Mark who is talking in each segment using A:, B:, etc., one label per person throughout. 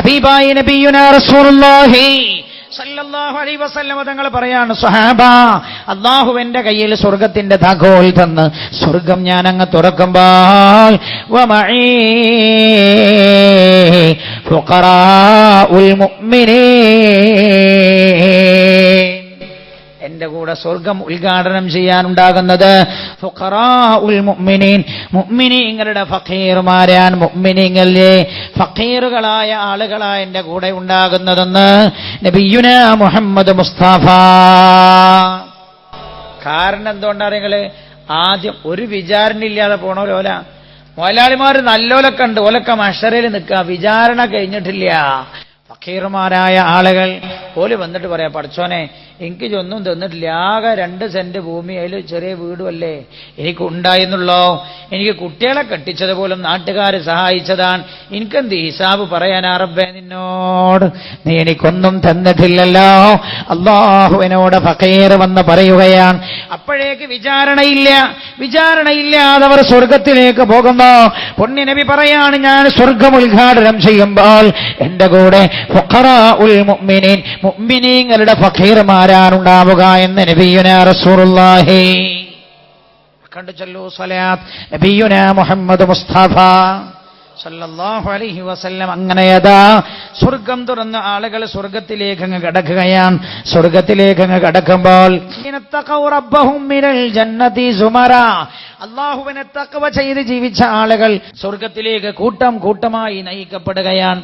A: ഹബീബായി നബിയുനാ റസൂലുള്ളാഹി സല്ലല്ലാഹു അലൈഹി വസല്ലമ തങ്ങൾ പറയാണ് സഹാബ അള്ളാഹു എന്റെ കയ്യിൽ സ്വർഗത്തിന്റെ തകോൽ തന്ന്. സ്വർഗം ഞാൻ അങ്ങ് തുറക്കുമ്പോൾ വമഈ ഫുഖറാഉൽ മുഅ്മിനീൻ എന്റെ കൂടെ സ്വർഗം ഉദ്ഘാടനം ചെയ്യാനുണ്ടാകുന്നത് ഫുഖറാഉൽ മുഅ്മിനീൻ. മുഅ്മിനീങ്ങളുടെ ഫക്കീറുകളായ ആളുകളാ എന്റെ കൂടെ ഉണ്ടാകുന്നതെന്ന് നബിയുന മുഹമ്മദ് മുസ്താഫ. കാരണം എന്തുകൊണ്ടാണ് നിങ്ങൾ ആദ്യം ഒരു വിചാരണ ഇല്ലാതെ പോണോലോല മുതലാളിമാർ നല്ലോലൊക്കെ ഉണ്ട് ഓലൊക്കെ മഷറയിൽ നിൽക്കുക. വിചാരണ കഴിഞ്ഞിട്ടില്ല. ഫക്കീർമാരായ ആളുകൾ ഓൽ വന്നിട്ട് പറയാം പഠിച്ചോനെ എനിക്ക് ഒന്നും തന്നിട്ടില്ല. ആകെ രണ്ട് സെന്റ് ഭൂമി അതിൽ ചെറിയ വീടുമല്ലേ? എനിക്ക് ഉണ്ടായിരുന്നുള്ളോ? എനിക്ക് കുട്ടികളെ കെട്ടിച്ചത് പോലും നാട്ടുകാർ സഹായിച്ചതാണ്. എനിക്കെന്ത് ഹിസാബ് പറയാൻ അറബേ നിന്നോട്? നീ എനിക്കൊന്നും തന്നിട്ടില്ലല്ലോ. അള്ളാഹുവിനോട് ഫക്കീർ വന്ന് പറയുകയാണ്. അപ്പോഴേക്ക് വിചാരണയില്ല. വിചാരണയില്ലാതെ അവർ സ്വർഗത്തിലേക്ക് പോകുന്നു. നബി പറയാണ് ഞാൻ സ്വർഗം ഉദ്ഘാടനം ചെയ്യുമ്പോൾ എന്റെ കൂടെ ഉൽ മുഅ്മിനീൻ മുഅ്മിനീങ്ങളുടെ ഫഖീർമാരാണുണ്ടാവുക എന്ന് നബിയുന റസൂലുള്ളാഹി. കണ്ടു ചൊല്ലു സ്വലാത്ത്. നബിയുന മുഹമ്മദ് മുസ്തഫ സല്ലല്ലാഹു അലൈഹി വസല്ലം. അങ്ങനെയതാ സ്വർഗം തുറന്ന ആളുകൾ സ്വർഗത്തിലേക്ക് അങ്ങ് കടക്കുകയാണ്. സ്വർഗത്തിലേക്ക് അങ്ങ് കടക്കുമ്പോൾ അള്ളാഹുവിനെ തക്കവ ചെയ്ത് ജീവിച്ച ആളുകൾ സ്വർഗത്തിലേക്ക് കൂട്ടം കൂട്ടമായി നയിക്കപ്പെടുകയാണ്.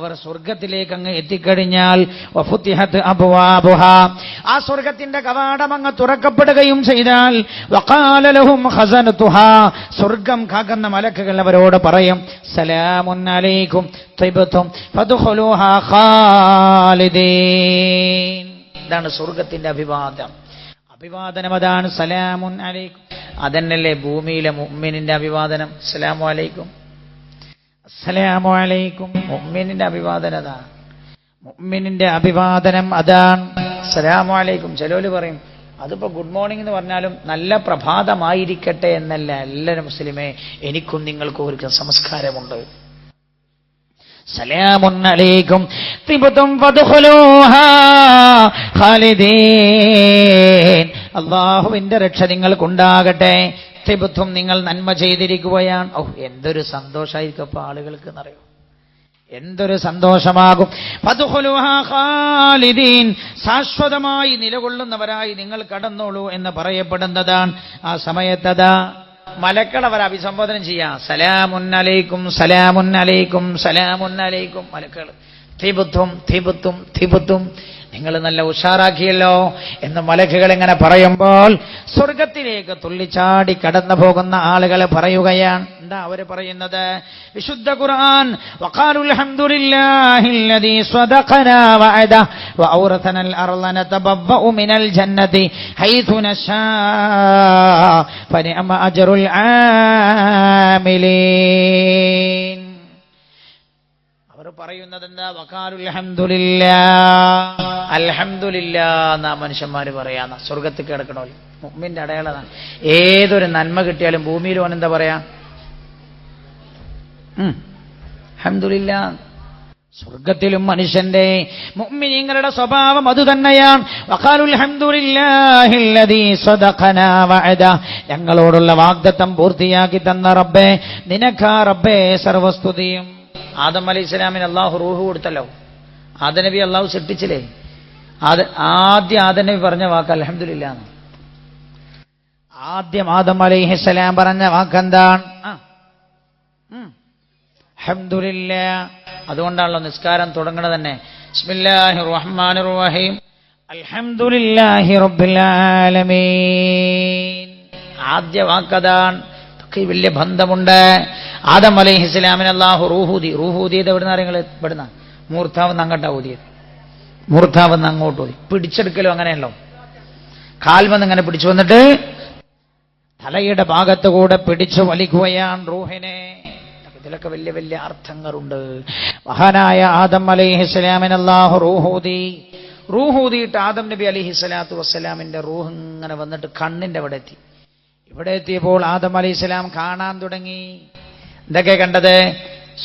A: അവർ സ്വർഗത്തിലേക്ക് അങ്ങ് എത്തിക്കഴിഞ്ഞാൽ. ആ സ്വർഗത്തിന്റെ കവാടം അങ്ങ് തുറക്കപ്പെടുകയും ചെയ്താൽ. സ്വർഗം കാക്കുന്ന മലക്കുകൾ അവരോട് പറയും സലാമുൻ അലൈക്കും ഇതാണ് സ്വർഗത്തിന്റെ അഭിവാദം. അഭിവാദനം അതാണ് സലാമുൻ അലൈക്കും. അതന്നല്ലേ ഭൂമിയിലെ മുമ്മിനിന്റെ അഭിവാദനം? സലാമു അലൈക്കും. അസ്സലാമു അലൈക്കും. മുഅ്മിനിന്റെ അഭിവാദനം അതാണ് മുഅ്മിനിന്റെ അഭിവാദനം അതാണ് അസ്സലാമു അലൈക്കും. ചിലോൽ പറയും അതിപ്പോ ഗുഡ് മോർണിംഗ് എന്ന് പറഞ്ഞാലും നല്ല പ്രഭാതമായിരിക്കട്ടെ എന്നല്ല. എല്ലാവരും മുസ്ലിമേ എനിക്കും നിങ്ങൾക്കും ഒരു സംസ്കാരമുണ്ട്. അലൈക്കും. ഖാലിദീൻ. അള്ളാഹുവിന്റെ രക്ഷ നിങ്ങൾക്കുണ്ടാകട്ടെ. തിബത്തും നിങ്ങൾ നന്മ ചെയ്തിരിക്കുകയാണ്. ഓ എന്തൊരു സന്തോഷമായിരിക്കും അപ്പൊ ആളുകൾക്ക് എന്നറിയോ എന്തൊരു സന്തോഷമാകും. ശാശ്വതമായി നിലകൊള്ളുന്നവരായി നിങ്ങൾ കടന്നോളൂ എന്ന് പറയപ്പെടുന്നതാണ്. ആ സമയത്തതാ മലക്കൾ അവർ അഭിസംബോധന ചെയ്യാം. അലൈക്കും സലാമുൻ അലൈക്കും മലക്കൾ തിബുത്തും തിബുത്തും തിബുത്തും നിങ്ങൾ നല്ല ഉഷാറാക്കിയല്ലോ എന്ന് മലക്കുകൾ ഇങ്ങനെ പറയുമ്പോൾ സ്വർഗത്തിലേക്ക് തുള്ളിച്ചാടി കടന്നു പോകുന്ന ആളുകൾ പറയുകയാണ്. എന്താ അവർ പറയുന്നത്? വിശുദ്ധ ഖുർആൻ ആമിലീൻ. അവർ പറയുന്നത് എന്താ വക്കാലുൽ അൽഹംദുലില്ലാ അൽഹംദുലില്ലാ എന്നാ മനുഷ്യന്മാര് പറയാന്ന. സ്വർഗത്തിൽ കിടക്കണോ മുമ്മിന്റെ അടയാളതാണ്. ഏതൊരു നന്മ കിട്ടിയാലും ഭൂമിയിൽ ഓൻ എന്താ പറയാ? അൽഹംദുലില്ലാ. സ്വർഗത്തിലും മനുഷ്യന്റെ മുഅ്മിനീങ്ങളുടെ സ്വഭാവം സ്വദഖനാ വഅദ. ഞങ്ങളോടുള്ള വാഗ്ദത്തം പൂർത്തിയാക്കി തന്ന റബ്ബേ നിനക്കാ റബ്ബേ സർവസ്തുതിയും. ആദം അലൈഹി ഇസ്ലാമിന് അള്ളാഹു റൂഹ് കൊടുത്തല്ലോ. ആദനബി അള്ളാഹു സൃഷ്ടിച്ചില്ലേ? ആദ ആദ്യം ആദനബി പറഞ്ഞ വാക്ക് അലഹമില്ല. ആദ്യം ആദം അലൈഹി സ്വലാം പറഞ്ഞ വാക്കെന്താണ്. അൽഹംദുലില്ലാ അതുകൊണ്ടാണല്ലോ നിസ്കാരം തുടങ്ങണത് തന്നെ. റഹീം അൽഹംദുലില്ലാഹി റബ്ബിൽ ആലമീൻ ആദ്യ വാക്കതാണ്. വലിയ ബന്ധമുണ്ട്. ആദം അലൈഹി ഇസ്ലാമിന് അള്ളാഹു റൂഹൂദി റൂഹൂദിയത് എവിടുന്ന നിങ്ങൾ ഇവിടുന്ന. മൂർത്താവ് അങ്ങോട്ടാ ഊതിയത്. മൂർത്താവെന്ന് അങ്ങോട്ട് ഊതി. പിടിച്ചെടുക്കലും അങ്ങനെയല്ലോ. കാൽമെന്ന് ഇങ്ങനെ പിടിച്ചു വന്നിട്ട് തലയുടെ ഭാഗത്തുകൂടെ പിടിച്ചു വലിക്കുകയാണ് റൂഹിനെ. ഇതിലൊക്കെ വലിയ വലിയ അർത്ഥങ്ങളുണ്ട്. മഹാനായ ആദം അലൈഹി അലൈഹിസ്സലാമിന് അള്ളാഹു റൂഹൂദി റൂഹൂദിയിട്ട് ആദം നബി അലൈഹി സ്വലാത്തു വസ്സലാമിന്റെ റൂഹ് ഇങ്ങനെ വന്നിട്ട് കണ്ണിന്റെ അവിടെ എത്തി. ഇവിടെ എത്തിയപ്പോൾ ആദം അലൈഹി സ്വലാം കാണാൻ തുടങ്ങി. എന്തൊക്കെ കണ്ടത്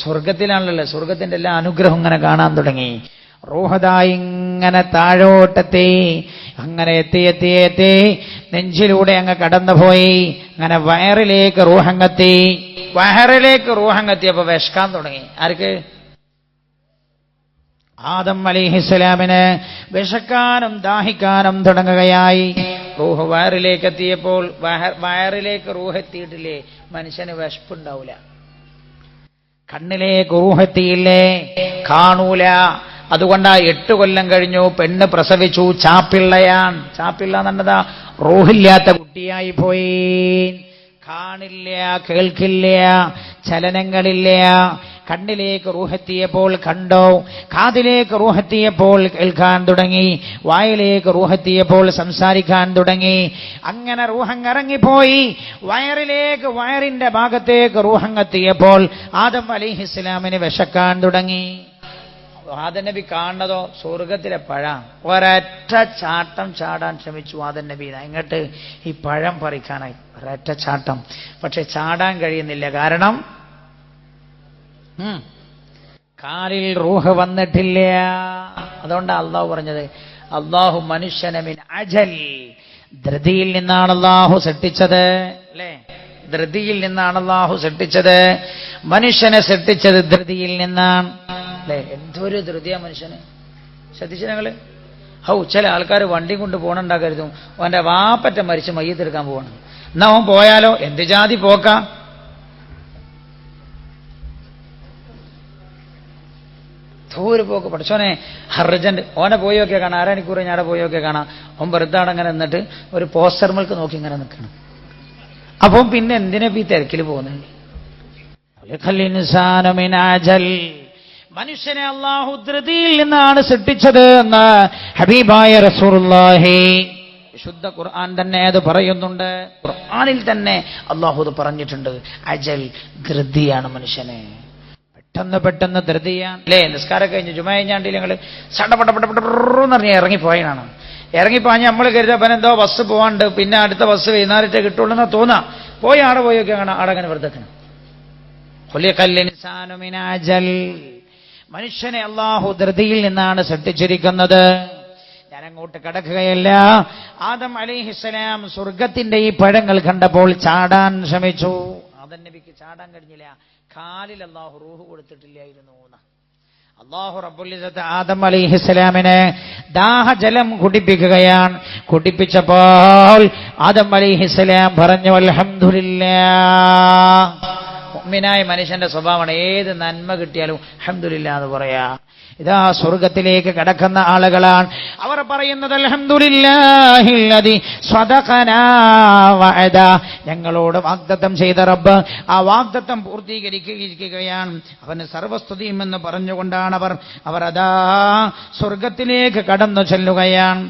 A: സ്വർഗത്തിലാണല്ലോ. സ്വർഗത്തിന്റെ എല്ലാ അനുഗ്രഹം ഇങ്ങനെ കാണാൻ തുടങ്ങി. റൂഹതായി ഇങ്ങനെ താഴോട്ടെത്തി അങ്ങനെ എത്തി എത്തി എത്തി. നെഞ്ചിലൂടെ അങ്ങ് കടന്നുപോയി. അങ്ങനെ വയറിലേക്ക് റൂഹങ്ങെത്തി. വയറിലേക്ക് റൂഹങ്ങെത്തിയപ്പോ വിശക്കാൻ തുടങ്ങി. ആർക്ക്? ആദം അലിഹിസ്സലാമിന് വിശക്കാനും ദാഹിക്കാനും തുടങ്ങുകയായി. റൂഹ് വയറിലേക്ക് എത്തിയപ്പോൾ വയറിലേക്ക് റൂഹ് എത്തിയിട്ടില്ലേ? മനുഷ്യന് വിശപ്പുണ്ടാവില്ല കണ്ണിലേക്ക് റൂഹെത്തിയില്ലേ കാണൂല. അതുകൊണ്ടാ എട്ട് കൊല്ലം കഴിഞ്ഞു പെണ്ണ് പ്രസവിച്ചു. ചാപ്പിള്ളയാൻ. ചാപ്പിള്ള എന്നുള്ളതാ റൂഹില്ലാത്ത കുട്ടിയായി പോയി. കാണില്ല കേൾക്കില്ല ചലനങ്ങളില്ല. കണ്ണിലേക്ക് റൂഹെത്തിയപ്പോൾ കണ്ടോ? കാതിലേക്ക് റൂഹെത്തിയപ്പോൾ കേൾക്കാൻ തുടങ്ങി. വായിലേക്ക് റൂഹെത്തിയപ്പോൾ സംസാരിക്കാൻ തുടങ്ങി. അങ്ങനെ റൂഹങ്ങിറങ്ങിപ്പോയി. വയറിലേക്ക് വയറിന്റെ ഭാഗത്തേക്ക് റൂഹങ്ങെത്തിയപ്പോൾ ആദം അലിഹിസ്ലാമിന് വിശക്കാൻ തുടങ്ങി. ആദൻ നബി കാണുന്നതോ സ്വർഗത്തിലെ പഴം. ഒരൊറ്റ ചാട്ടം ചാടാൻ ശ്രമിച്ചു ആദൻ നബി. ഇങ്ങോട്ട് ഈ പഴം പറിക്കാനായി. ഒരൊറ്റ ചാട്ടം. പക്ഷെ ചാടാൻ കഴിയുന്നില്ല. കാരണം കാലിൽ റൂഹ് വന്നിട്ടില്ല. അതുകൊണ്ട് അള്ളാഹു പറഞ്ഞത് അള്ളാഹു മനുഷ്യനമിൻ അജൽ. ധൃതിയിൽ നിന്നാണ് അള്ളാഹു സൃഷ്ടിച്ചത്. അല്ലേ? ധൃതിയിൽ നിന്നാണ് അള്ളാഹു സൃഷ്ടിച്ചത്. മനുഷ്യനെ സൃഷ്ടിച്ചത് ധൃതിയിൽ നിന്നാണ്. അല്ലേ? എന്തൊരു ധൃതിയാ മനുഷ്യന്. ശ്രദ്ധിച്ചു ഞങ്ങൾ? ഹൗ ചില ആൾക്കാർ വണ്ടി കൊണ്ട് പോകണുണ്ടാക്കരുതും അവന്റെ വാപ്പറ്റ മരിച്ച് മയ്യത്തെടുക്കാൻ പോകണം എന്നാ അവൻ പോയാലോ? എന്ത് ജാതി പോക്കാം? ദൂരെ പോക്ക് പഠിച്ചോനെ ഹർജന്റ് ഓനെ പോയൊക്കെ കാണാം. ആരാണിക്കൂറെ ഞാടെ പോയൊക്കെ കാണാം. ഓൻ വെറുതാണ് അങ്ങനെ നിന്നിട്ട് ഒരു പോസ്റ്റർമൽക്ക് നോക്കി ഇങ്ങനെ നിൽക്കണം. അപ്പം പിന്നെ എന്തിനാ ഈ തിരക്കിൽ പോകുന്നത്. മനുഷ്യനെ അള്ളാഹു ധൃതിയിൽ നിന്നാണ് സൃഷ്ടിച്ചത് എന്ന് ഹബീബായ റസൂറുല്ലാഹി വിശുദ്ധ ഖുർആൻ തന്നെ അത് പറയുന്നുണ്ട്. ഖുർആനിൽ തന്നെ അള്ളാഹു പറഞ്ഞിട്ടുണ്ട്. അജൽ ധൃതിയാണ് മനുഷ്യനെ. പെട്ടെന്ന് പെട്ടെന്ന് ധൃതിയാണ് അല്ലേ നിസ്കാരം കഴിഞ്ഞ് ചുമ കഴിഞ്ഞാണ്ട് ഞങ്ങൾ സടപടപടപെന്ന് പറഞ്ഞ് ഇറങ്ങിപ്പോയതാണ് ഇറങ്ങിപ്പോഞ്ഞ് നമ്മൾ കരുതാ പന എന്തോ ബസ് പോകാണ്ട് പിന്നെ അടുത്ത ബസ് വൈകുന്നേരത്തെ കിട്ടുള്ളൂ എന്നാ തോന്നാ പോയി ആടെ പോയൊക്കെ കാണാം ആടെ അങ്ങനെ വെറുതെ നിൽക്കണം. ഖുലിഖൽ ഇൻസാനു അജൽ. മനുഷ്യനെ അള്ളാഹു ധൃതിയിൽ നിന്നാണ് സൃഷ്ടിച്ചിരിക്കുന്നത് ഞാൻ അങ്ങോട്ട് കടക്കുകയല്ല ആദം അലിഹിസ്സലാം സ്വർഗത്തിന്റെ ഈ പഴങ്ങൾ കണ്ടപ്പോൾ ചാടാൻ ശ്രമിച്ചു ആദം നബിക്ക് ചാടാൻ കഴിഞ്ഞില്ല. കാലിൽ അള്ളാഹു റൂഹ് കൊടുത്തിട്ടില്ലായിരുന്നു. അള്ളാഹു റബുലിസത്ത് ആദം അലിഹിസ്സലാമിന് ദാഹജലം കുടിപ്പിക്കുകയാണ്. കുടിപ്പിച്ചപ്പോൾ ആദം അലിഹിസ്ലാം പറഞ്ഞു അൽഹംദുലില്ലാ മുഅ്മിനായ മനുഷ്യന്റെ സ്വഭാവമാണ് ഏത് നന്മ കിട്ടിയാലും അഹമ്മദില്ലാന്ന് പറയാ. ഇതാ സ്വർഗത്തിലേക്ക് കടക്കുന്ന ആളുകളാണ്. അവർ പറയുന്നത് ഞങ്ങളോട് വാഗ്ദത്തം ചെയ്ത റബ്ബ് ആ വാഗ്ദത്തം പൂർത്തീകരിക്കുകയാണ്. അവന് സർവസ്തുതിയും എന്ന് പറഞ്ഞുകൊണ്ടാണ് അവർ അവർ അതാ സ്വർഗത്തിലേക്ക് കടന്നു ചെല്ലുകയാണ്.